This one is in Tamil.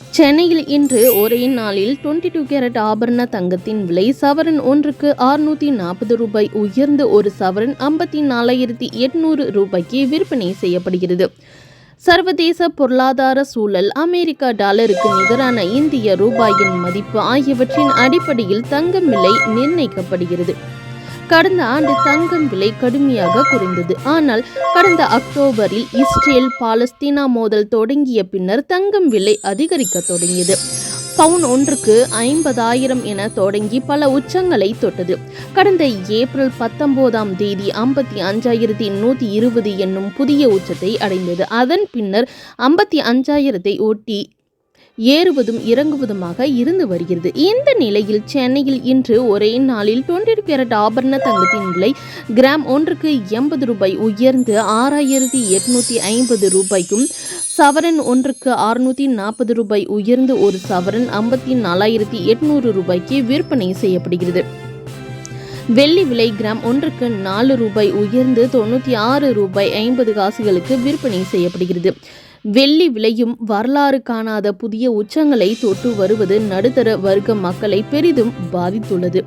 சென்னையில் இன்று ஒரே நாளில் 22 டூ கேரட் ஆபரண தங்கத்தின் விலை சவரன் ஒன்றுக்கு அறுநூத்தி நாற்பது ரூபாய் உயர்ந்து ஒரு சவரன் ஐம்பத்தி நாலாயிரத்தி எட்நூறு ரூபாய்க்கு விற்பனை செய்யப்படுகிறது. சர்வதேச பொருளாதார சூழல் அமெரிக்கா டாலருக்கு நிகரான இந்திய ரூபாயின் மதிப்பு ஆகியவற்றின் அடிப்படையில் தங்கம் விலை நிர்ணயிக்கப்படுகிறது. கடந்த ஆண்டு தங்கம் விலை கடுமையாக குறைந்தது. ஆனால் கடந்த அக்டோபரில் இஸ்ரேல் பாலஸ்தீனா மோதல் தொடங்கிய பின்னர் தங்கம் விலை அதிகரிக்க தொடங்கியது. பவுன் ஒன்றுக்கு ஐம்பதாயிரம் என தொடங்கி பல உச்சங்களை தொட்டது. கடந்த ஏப்ரல் பத்தொன்பதாம் தேதி ஐம்பத்தி அஞ்சாயிரத்தி நூற்றி இருபது என்னும் புதிய உச்சத்தை அடைந்தது. அதன் பின்னர் ஐம்பத்தி அஞ்சாயிரத்தை ஒட்டி ஏறுவதும் இறங்குவதுமாக இருந்து வருகிறது. இந்த நிலையில் சென்னையில் இன்று ஒரே நாளில் 22 கேரட் ஆபரண தங்கத்தின் விலை கிராம் ஒன்றுக்கு எண்பது ரூபாய் உயர்ந்து ஆறாயிரத்தி எட்நூத்தி ஐம்பது ரூபாய்க்கும் சவரன் ஒன்றுக்கு அறுநூத்தி நாற்பது ரூபாய் உயர்ந்து ஒரு சவரன் ஐம்பத்தி நாலாயிரத்தி எட்நூறு ரூபாய்க்கு விற்பனை செய்யப்படுகிறது. வெள்ளி விலை கிராம் ஒன்றுக்கு நாலு ரூபாய் உயர்ந்து தொண்ணூற்றி ஆறு ரூபாய் ஐம்பது காசுகளுக்கு விற்பனை செய்யப்படுகிறது. வெள்ளி விலையும் வரலாறு காணாத புதிய உச்சங்களை தொட்டு வருவது நடுத்தர வர்க்க மக்களை பெரிதும் பாதித்துள்ளது.